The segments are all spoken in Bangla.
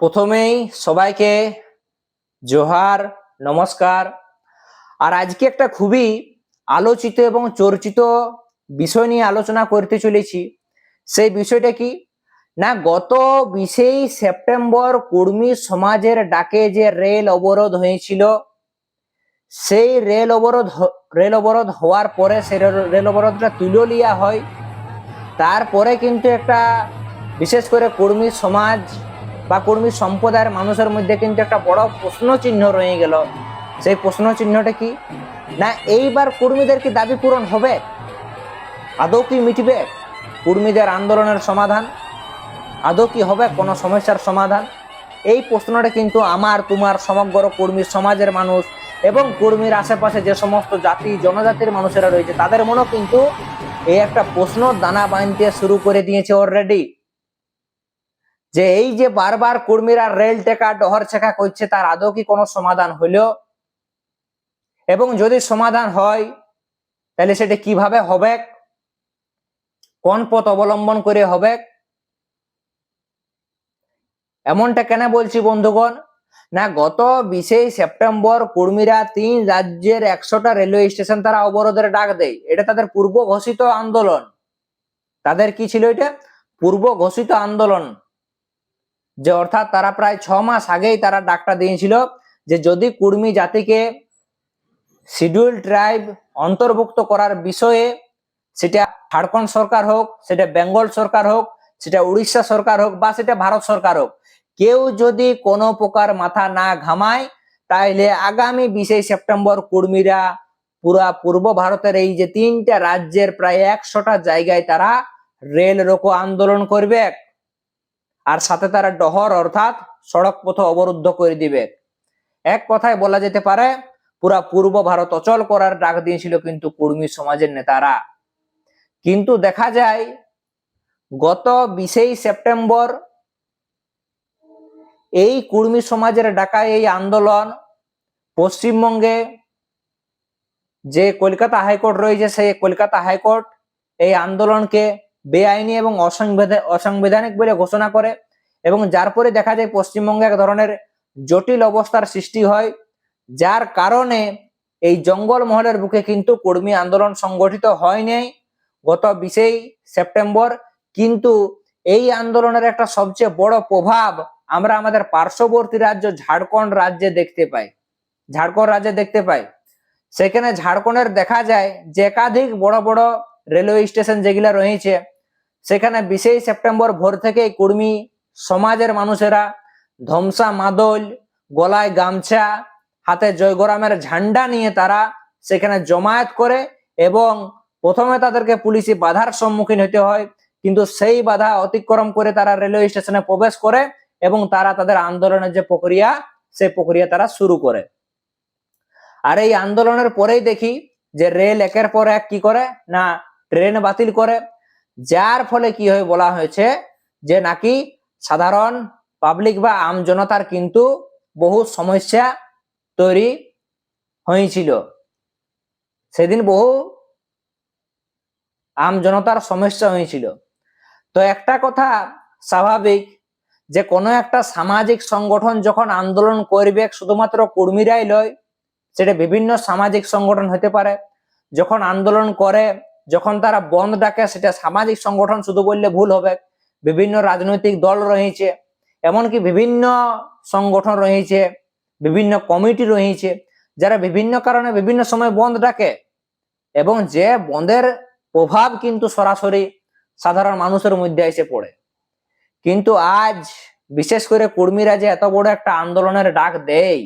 প্রথমেই সবাইকে জোহার, নমস্কার। আর আজকে একটা খুবই আলোচিত এবং চর্চিত বিষয় নিয়ে আলোচনা করতে চলেছি। সেই বিষয়টা কি? না, গত বিশেই সেপ্টেম্বর কর্মী সমাজের ডাকে যে রেল অবরোধ হয়েছিল, সেই রেল অবরোধ রেল অবরোধ হওয়ার পরে সেই রেল- অবরোধটা তুলে লিয়া হয়। তারপরে কিন্তু একটা বিশেষ করে কর্মী সমাজ বা কর্মী সম্প্রদায়ের মানুষের মধ্যে কিন্তু একটা বড় প্রশ্ন চিহ্ন রয়ে গেল। সেই প্রশ্ন চিহ্নটা কি? না, এইবার কর্মীদের কি দাবি পূরণ হবে? আদৌ কি মিটবে কর্মীদের আন্দোলনের সমাধান? আদৌ কি হবে কোনো সমস্যার সমাধান? এই প্রশ্নটা কিন্তু আমার, তোমার, সমগ্র কর্মী সমাজের মানুষ এবং কর্মীর আশেপাশে যে সমস্ত জাতি, জনজাতির মানুষেরা রয়েছে, তাদের মনেও কিন্তু এই একটা প্রশ্ন দানা বাঁধতে শুরু করে দিয়েছে অলরেডি যে এই যে বারবার কর্মীরা রেল টেকা, ডহর ছেকা করছে, তার আদৌ কি কোনো সমাধান হইল এবং যদি সমাধান হয়, তাহলে সেটা কীভাবে হবে? কোন পথ অবলম্বন করে হবে? এমনটা কেন বলছি বন্ধুগণ? না, গত বিশেই সেপ্টেম্বর কর্মীরা তিন রাজ্যের একশোটা রেলওয়ে স্টেশন তারা অবরোধের ডাক দেয়। এটা তাদের পূর্ব ঘোষিত আন্দোলন। তাদের কি ছিল এটা? পূর্ব ঘোষিত আন্দোলন। যে অর্থাৎ তারা প্রায় ছ মাস আগেই তারা ডাকটা দিয়েছিল যে যদি কুর্মী জাতিকে শিডিউল ট্রাইব অন্তর্ভুক্ত করার বিষয়ে সেটা ঝাড়খণ্ড সরকার হোক, সেটা বেঙ্গল সরকার হোক, সেটা উড়িষ্যা সরকার হোক বা সেটা ভারত সরকার হোক, কেউ যদি কোনো প্রকার মাথা না ঘামায় তাহলে আগামী বিশে সেপ্টেম্বর কর্মীরা পুরা পূর্ব ভারতের এই যে তিনটা রাজ্যের প্রায় একশোটা জায়গায় তারা রেল রোকো আন্দোলন করবে। আর সাথে তারা ডহর অর্থাৎ সড়ক পথ অবরুদ্ধ করে দিবে। এক কথায় বলা যেতে পারে, পুরা পূর্ব ভারত অচল করার ডাক দিয়েছিল কিন্তু কর্মী সমাজের নেতারা। কিন্তু দেখা যায়, গত বিশেই সেপ্টেম্বর এই কর্মী সমাজের ডাকা এই আন্দোলন পশ্চিমবঙ্গে যে কলকাতা হাইকোর্ট রয়েছে, সেই কলকাতা হাইকোর্ট এই আন্দোলনকে বেআইনি এবং অসাংবিধানিক বলে ঘোষণা করে এবং যার পরে দেখা যায় পশ্চিমবঙ্গে এক ধরনের জটিল অবস্থার সৃষ্টি হয়, যার কারণে এই জঙ্গল মহলের বুকে কিন্তু কর্মী আন্দোলন সংগঠিত হয়নি গত বিশেই সেপ্টেম্বর। কিন্তু এই আন্দোলনের একটা সবচেয়ে বড় প্রভাব আমরা আমাদের পার্শ্ববর্তী রাজ্য ঝাড়খণ্ড রাজ্যে দেখতে পাই। ঝাড়খণ্ড রাজ্যে দেখতে পাই। সেখানে ঝাড়খণ্ডের দেখা যায় যে একাধিক বড় বড় রেলওয়ে স্টেশন যেগুলা রয়েছে, সেখানে বিশেই সেপ্টেম্বর ভোর থেকে কর্মী, সমাজের মানুষেরা ধমসা, মাদল, গলায় গামছা, হাতে জয়গরামের ঝান্ডা নিয়ে তারা সেখানে জমায়েত করে এবং প্রথমে তাদেরকে পুলিশি বাধার সম্মুখীন হতে হয়, কিন্তু সেই বাধা অতিক্রম করে তারা রেলওয়ে স্টেশনে প্রবেশ করে এবং তারা তাদের আন্দোলনের যে প্রক্রিয়া, সেই প্রক্রিয়া তারা শুরু করে। আর এই আন্দোলনের পরেই দেখি যে রেল একের পর এক কি করে? না ট্রেন বাতিল করে, যার ফলে কি হয় বলা হয়েছে যে নাকি সাধারণ পাবলিক বা আম জনতার কিন্তু বহু সমস্যা তৈরি হয়েছিল। সেদিন বহু আম জনতার সমস্যা হয়েছিল। তো একটা কথা স্বাভাবিক যে কোনো একটা সামাজিক সংগঠন যখন আন্দোলন করবে, শুধুমাত্র কর্মীরাই লয়, সেটা বিভিন্ন সামাজিক সংগঠন হতে পারে। যখন আন্দোলন করে যখন তারা বন্ধ ডাকে সেটা সামাজিক সংগঠন শুধু বললে ভুল হবে, বিভিন্ন রাজনৈতিক দল রয়েছে, এমনকি বিভিন্ন সংগঠন রয়েছে, বিভিন্ন কমিটি রয়েছে, যারা বিভিন্ন কারণে বিভিন্ন সময় বন্ধ ডাকে এবং যে বন্ধের প্রভাব কিন্তু সরাসরি সাধারণ মানুষের মধ্যে এসে পড়ে। কিন্তু আজ বিশেষ করে কর্মীরা যে এত বড় একটা আন্দোলনের ডাক দেয়,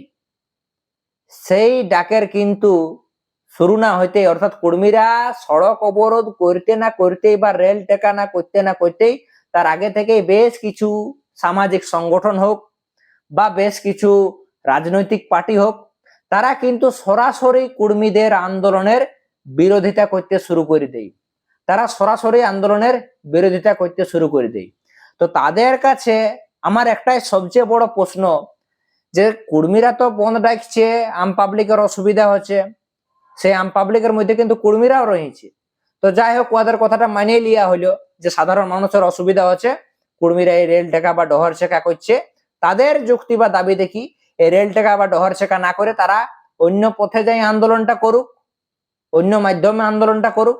সেই ডাকের কিন্তু শুরু না হইতে অর্থাৎ কর্মীরা সড়ক অবরোধ করতে না করতেই বা রেল টেকা না করতে না করতেই, তার আগে থেকেই বেশ কিছু সামাজিক সংগঠন হোক বা বেশ কিছু রাজনৈতিক পার্টি হোক, তারা কিন্তু সরাসরি কর্মীদের আন্দোলনের বিরোধিতা করতে শুরু করে দেয়। তারা সরাসরি আন্দোলনের বিরোধিতা করতে শুরু করে দেয়। তো তাদের কাছে আমার একটাই সবচেয়ে বড় প্রশ্ন যে কর্মীরা তো বন্ধ ডাকছে, আম পাবলিকের অসুবিধা হচ্ছে। সেই আম পাবলিকের মধ্যে কিন্তু কর্মীরাও রয়েছে। তো যাই হোক ওদের কথাটা মানিয়ে লিয়া হলো যে সাধারণ মানুষের অসুবিধা হচ্ছে, কর্মীরা এই রেল টেকা বা ডহর শেখা করছে। তাদের যুক্তি বা দাবি দেখি, এই রেল টেকা বা ডহর ছেকা না করে তারা অন্য পথে যাই আন্দোলনটা করুক, অন্য মাধ্যমে আন্দোলনটা করুক।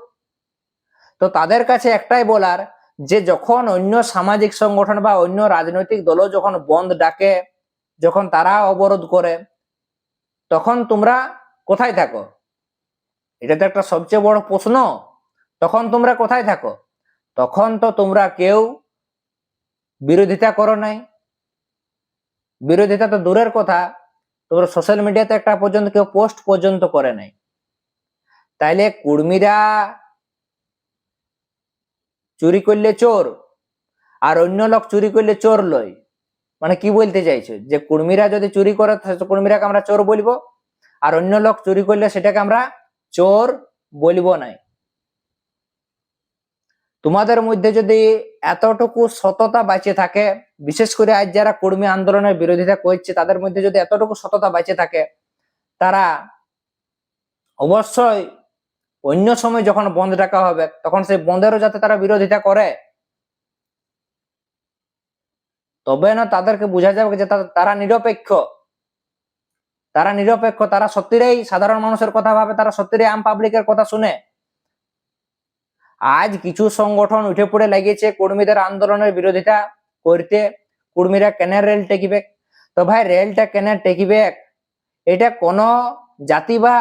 তো তাদের কাছে একটাই বলার, যে যখন অন্য সামাজিক সংগঠন বা অন্য রাজনৈতিক দলও যখন বন্ধ ডাকে, যখন তারা অবরোধ করে, তখন তোমরা কোথায় থাকো? এটা তো একটা সবচেয়ে বড় প্রশ্ন। তখন তোমরা কোথায় থাকো? তখন তো তোমরা কেউ বিরোধিতা করো নাই। বিরোধিতা তো দূরের কথা, তোমরা সোশ্যাল মিডিয়াতে একটা পর্যন্ত কেউ পোস্ট পর্যন্ত করে নাই। তাইলে কুর্মীরা চুরি করলে চোর, আর অন্য লোক চুরি করলে চোর লয় মানে কি বলতে চাইছো? যে কুর্মীরা যদি চুরি করে কুর্মীরাকে আমরা চোর বলব, আর অন্য লোক চুরি করলে সেটাকে আমরা চোর বলিব নাই। তোমাদের মধ্যে যদি এতটুকু সততা বাঁচে থাকে, বিশেষ করে আজ যারা কর্মী আন্দোলনের বিরোধিতা করছে, তাদের মধ্যে যদি এতটুকু সততা বাঁচে থাকে, তারা অবশ্যই অন্য সময় যখন বন্ধ ডাকা হবে, তখন সেই বন্ধেরও যাতে তারা বিরোধিতা করে। তবে না, তাদেরকে বোঝা যাবে যে তারা নিরপেক্ষ। তারা নিরপেক্ষ, তারা সত্যিই সাধারণ মানুষের কথা ভাবে, তারা সত্যিই আম পাবলিকের কথা শুনে। আজ কিছু সংগঠন উঠে পড়ে লাগিয়েছে কর্মীদের আন্দোলনের বিরোধিতা করতে। কর্মীরা কেন রেল টেকিবে? তো ভাই, রেলটা কেন টেকিবে? এটা কোনো জাতি বা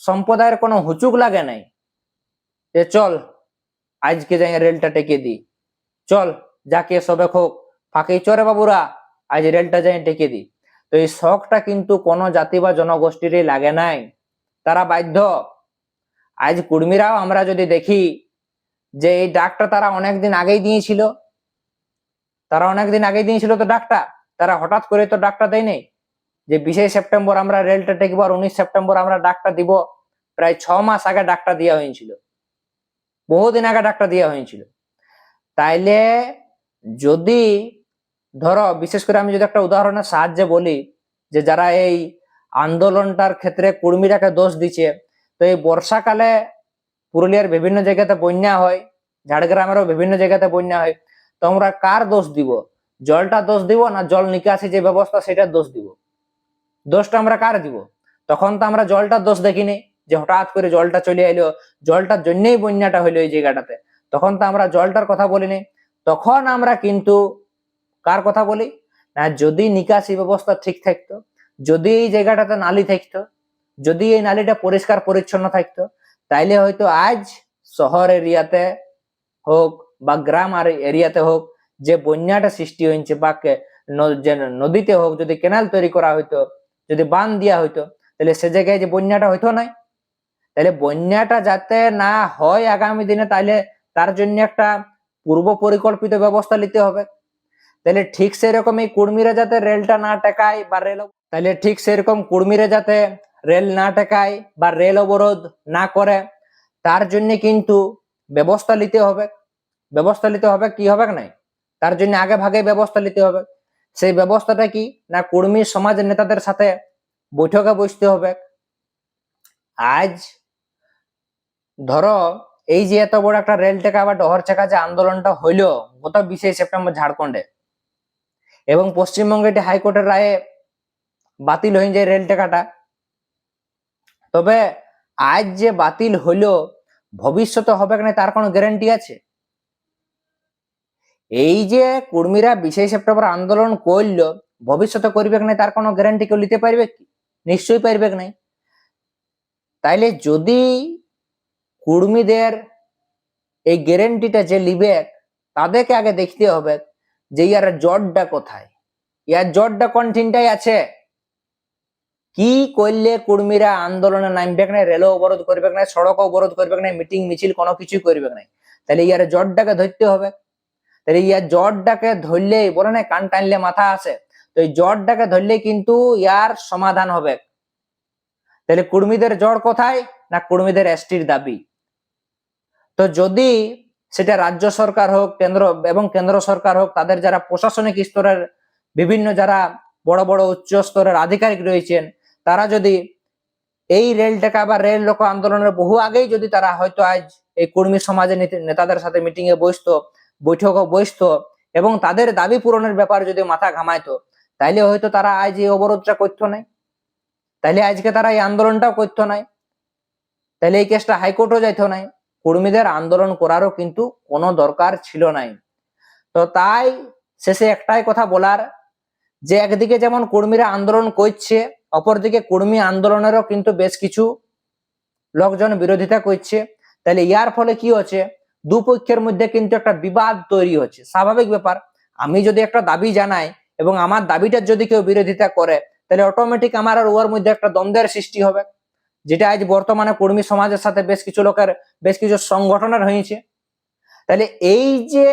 সম্প্রদায়ের কোনো হুচুক লাগে নাই। যে চল, আজকে যাই রেলটা টেকে দি চল, যাকে সবে হোক ফাঁকি চরে বাবুরা, আজ রেলটা যাই টেকে দি তো এই শখটা কিন্তু কোনো জাতি বা জনগোষ্ঠীরই লাগে নাই। তারা বাধ্য। আজ কুর্মীরাও আমরা যদি দেখি যে এই ডাকটা তারা অনেকদিন আগেই দিয়েছিল, তারা অনেকদিন আগেই দিয়েছিল তো ডাকটা, তারা হঠাৎ করে তো ডাকটা দেয়নি। যে বিশে সেপ্টেম্বর আমরা রেলটা টেকবো আর উনিশ সেপ্টেম্বর আমরা ডাকটা দিব, প্রায় ছ মাস আগে ডাকটা দেওয়া হয়েছিল। বহুদিন আগে ডাকটা দেওয়া হয়েছিল। তাইলে যদি ধরো, বিশেষ করে আমি যদি একটা উদাহরণের সাহায্যে বলি যে যারা এই আন্দোলনটার ক্ষেত্রে কর্মীরাকে দোষ দিচ্ছে, তো এই বর্ষাকালে পুরুলিয়ার বিভিন্ন জায়গাতে বন্যা হয়, ঝাড়গ্রামেরও বিভিন্ন জায়গাতে বন্যা হয় তো আমরা কার দোষ দিব? জলটা দোষ দিব না জল নিকাশি যে ব্যবস্থা সেটা দোষ দিব? দোষটা আমরা কার দিব? তখন তো আমরা জলটার দোষ দেখিনি যে হঠাৎ করে জলটা চলে এলো, জলটার জন্যই বন্যাটা হইল এই জায়গাটাতে। তখন তো আমরা জলটার কথা বলিনি। তখন আমরা কিন্তু কার কথা বলি? না, যদি নিকাশি ব্যবস্থা ঠিক থাকতো, যদি এই জায়গাটাতে নালি থাকতো, যদি এই নালিটা পরিষ্কার পরিচ্ছন্ন থাকতো, তাইলে হয়তো আজ শহর এরিয়াতে হোক বা গ্রাম আর এরিয়াতে হোক যে বন্যাটা সৃষ্টি হয়েছে বা যে নদীতে হোক, যদি কেনাল তৈরি করা হইতো, যদি বান দেওয়া হইতো তাহলে সে জায়গায় যে বন্যাটা হইতো নাই? তাহলে বন্যাটা যাতে না হয় আগামী দিনে তাহলে তার জন্য একটা পূর্ব পরিকল্পিত ব্যবস্থা নিতে হবে। তাহলে ঠিক সেরকম এই কুর্মীরা যাতে রেলটা না টেকায় বা রেল তাহলে ঠিক সেরকম কুর্মীরা যাতে রেল না টেকায় বা রেল অবরোধ না করে, তার জন্য কিন্তু ব্যবস্থা নিতে হবে। ব্যবস্থা নিতে হবে কি হবে নাই? তার জন্য আগে ভাগে ব্যবস্থা নিতে হবে। সেই ব্যবস্থাটা কি না কর্মী সমাজের নেতাদের সাথে বৈঠকে বসতে হবে? আজ ধরো এই যে এত বড় একটা রেল টেকা বা ডহর চেকা যে আন্দোলনটা হইল গত বিশে সেপ্টেম্বর ঝাড়খণ্ডে এবং পশ্চিমবঙ্গে এটি হাইকোর্টের রায়ে বাতিল হয়ে যায় রেল টেকাটা। তবে আজ যে বাতিল হইল ভবিষ্যতে হবে না তার কোনো গ্যারান্টি আছে? এই যে কর্মীরা বিশে সেপ্টেম্বর আন্দোলন করল ভবিষ্যতে করবে না তার কোনো গ্যারান্টি কেউ নিতে পারবে কি? নিশ্চয়ই পারবে নাই? তাইলে যদি কর্মীদের এই গ্যারেন্টিটা যে লিবে তাদেরকে আগে দেখতে হবে যে ইয়ার জটটা কোথায়? ইয়ার জটটা কোন ঠিনটাই আছে। কি করলে কর্মীরা আন্দোলনে নামবে না রেল অবরোধ করবে না সড়ক অবরোধ করবে না মিটিং, মিছিল কোনো কিছুই করবে না তাহলে ইয়ার জটটাকে ধরতে হবে। তাহলে ইয়ার জটটাকে ধরলেই বলে না কান টানলে মাথা আসে তো এই জটটাকে ধরলে কিন্তু ইয়ার সমাধান হবে। তাহলে কর্মীদের জড় কোথায় না কর্মীদের এসটির দাবি? তো যদি সেটা রাজ্য সরকার হোক, কেন্দ্র এবং কেন্দ্র সরকার হোক, তাদের যারা প্রশাসনিক স্তরের বিভিন্ন যারা বড় বড় উচ্চ স্তরের আধিকারিক রয়েছেন, তারা যদি এই রেল টেকা বা রেল লোক আন্দোলনের বহু আগেই যদি তারা হয়তো আজ এই কর্মী সমাজের নেতা- নেতাদের সাথে মিটিং এ বসতো বৈঠকে বসতো এবং তাদের দাবি পূরণের ব্যাপারে যদি মাথা ঘামাইতো, তাইলে হয়তো তারা আজ এই অবরোধটা করতো নাই। তাইলে আজকে তারা এই আন্দোলনটাও করতো নাই। তাহলে এই কেসটা হাইকোর্টও যাইতো নাই। কর্মীদের আন্দোলন করারও কিন্তু কোনো দরকার ছিল নাই। তো তাই শেষে একটাই কথা বলার, যে একদিকে যেমন কর্মীরা আন্দোলন করছে, অপরদিকে কর্মী আন্দোলনেরও কিন্তু বেশ কিছু লোকজন বিরোধিতা করছে। তাহলে ইয়ার ফলে কি হচ্ছে? দুপক্ষের মধ্যে কিন্তু একটা বিবাদ তৈরি হচ্ছে। স্বাভাবিক ব্যাপার, আমি যদি একটা দাবি জানাই এবং আমার দাবিটার যদি কেউ বিরোধিতা করে, তাহলে অটোমেটিক আমার আর ওর মধ্যে একটা দ্বন্দ্বের সৃষ্টি হবে। যেটা আজ বর্তমানে কর্মী সমাজের সাথে বেশ কিছু লোকের, বেশ কিছু সংগঠনের হয়েছে। তাহলে এই যে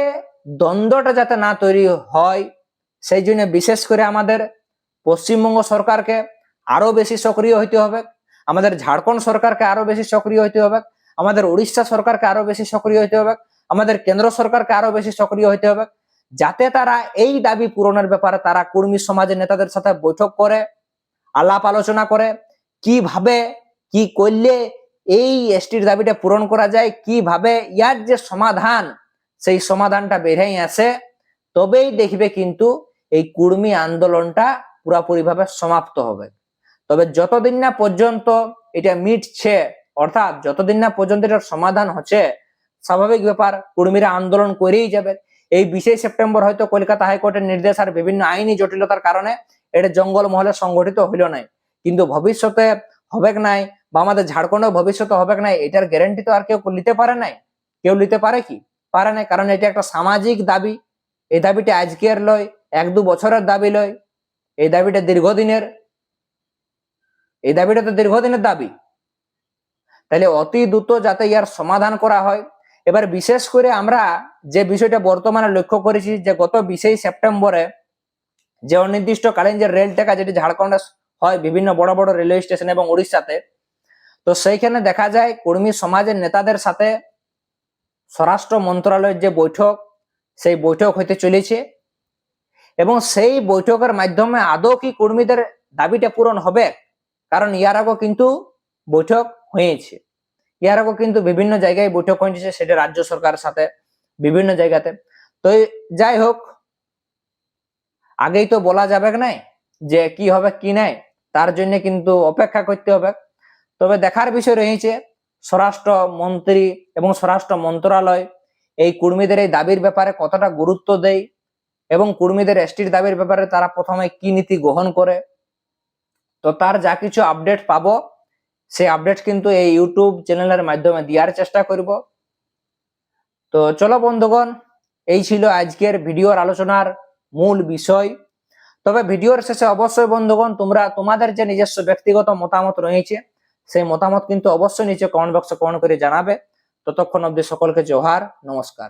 দ্বন্দ্বটা যাতে না তৈরি হয়, সেই জন্য বিশেষ করে আমাদের পশ্চিমবঙ্গ সরকারকে আরও বেশি সক্রিয় হইতে হবে, আমাদের ঝাড়খণ্ড সরকারকে আরও বেশি সক্রিয় হইতে হবে, আমাদের উড়িষ্যা সরকারকে আরও বেশি সক্রিয় হইতে হবে, আমাদের কেন্দ্র সরকারকে আরও বেশি সক্রিয় হইতে হবে, যাতে তারা এই দাবি পূরণের ব্যাপারে তারা কর্মী সমাজের নেতাদের সাথে বৈঠক করে, আলাপ আলোচনা করে, কীভাবে কি করলে এই এসটির দাবিটা পূরণ করা যায়, কীভাবে, ইয়ার যে সমাধান, সেই সমাধানটা বেরিয়ে আসে তবেই দেখবে কিন্তু এই কুর্মী আন্দোলনটা পুরাপুরিভাবে সমাপ্ত হবে। তবে যতদিন না পর্যন্ত এটা মিটছে, অর্থাৎ যতদিন না পর্যন্ত এটার সমাধান হচ্ছে, স্বাভাবিক ব্যাপার, কর্মীরা আন্দোলন করেই যাবে। এই বিশে সেপ্টেম্বর হয়তো কলকাতা হাইকোর্টের নির্দেশ আর বিভিন্ন আইনি জটিলতার কারণে এটা জঙ্গল মহলে সংগঠিত হইল নাই। কিন্তু ভবিষ্যতে হবে নাই? বা আমাদের ঝাড়খণ্ডেও ভবিষ্যতে হবে নাই? এটার গ্যারেন্টি তো আর কেউ নিতে পারে নাই। কেউ নিতে পারে কি? পারে নাই, কারণ এটা একটা সামাজিক দাবি। এই দাবিটা আজকের লয়, এক দু বছরের দাবি লয়। এই দাবিটা দীর্ঘদিনের। এই দাবিটা তো দীর্ঘদিনের দাবি। তাহলে অতি দ্রুত যাতে ইয়ার সমাধান করা হয়। এবার বিশেষ করে আমরা যে বিষয়টা বর্তমানে লক্ষ্য করেছি যে গত বিশে সেপ্টেম্বরে যে অনির্দিষ্টকালীন যে রেল টেকা যেটি ঝাড়খণ্ডে হয় বিভিন্ন বড় বড় রেলওয়ে স্টেশন এবং উড়িষ্যাতে। তো সেইখানে দেখা যায় কর্মী সমাজের নেতাদের সাথে স্বরাষ্ট্র মন্ত্রণালয়ের যে বৈঠক, সেই বৈঠক হইতে চলেছে এবং সেই বৈঠকের মাধ্যমে আদৌ কি কর্মীদের দাবিটা পূরণ হবে? কারণ ইয়ার আগেও কিন্তু বৈঠক হয়েছে। ইয়ার আগেও কিন্তু বিভিন্ন জায়গায় বৈঠক হয়েছে, সেটা রাজ্য সরকারের সাথে বিভিন্ন জায়গাতে। তো যাই হোক, আগেই তো বলা যাবে নাই যে কি হবে, কি নাই, তার জন্য কিন্তু অপেক্ষা করতে হবে। তবে দেখার বিষয় রয়েছে, স্বরাষ্ট্র মন্ত্রী এবং স্বরাষ্ট্র মন্ত্রণালয় এই কর্মীদের এই দাবির ব্যাপারে কতটা গুরুত্ব দেয় এবং কর্মীদের এসটির দাবির ব্যাপারে তারা প্রথমে কি নীতি গ্রহণ করে। তো তার যা কিছু আপডেট পাবো, সেই আপডেট কিন্তু এই ইউটিউব চ্যানেলের মাধ্যমে দেওয়ার চেষ্টা করব। তো চলো বন্ধুগণ, এই ছিল আজকের ভিডিওর আলোচনার মূল বিষয়। তবে ভিডিওর শেষে অবশ্যই বন্ধুগণ, তোমরা তোমাদের যে নিজস্ব ব্যক্তিগত মতামত রয়েছে, সেই মতামত কিন্তু অবশ্যই নিচে কমেন্ট বক্সে কমেন্ট করে জানাবে। ততক্ষণ অব্দি সকলকে জোহার, নমস্কার।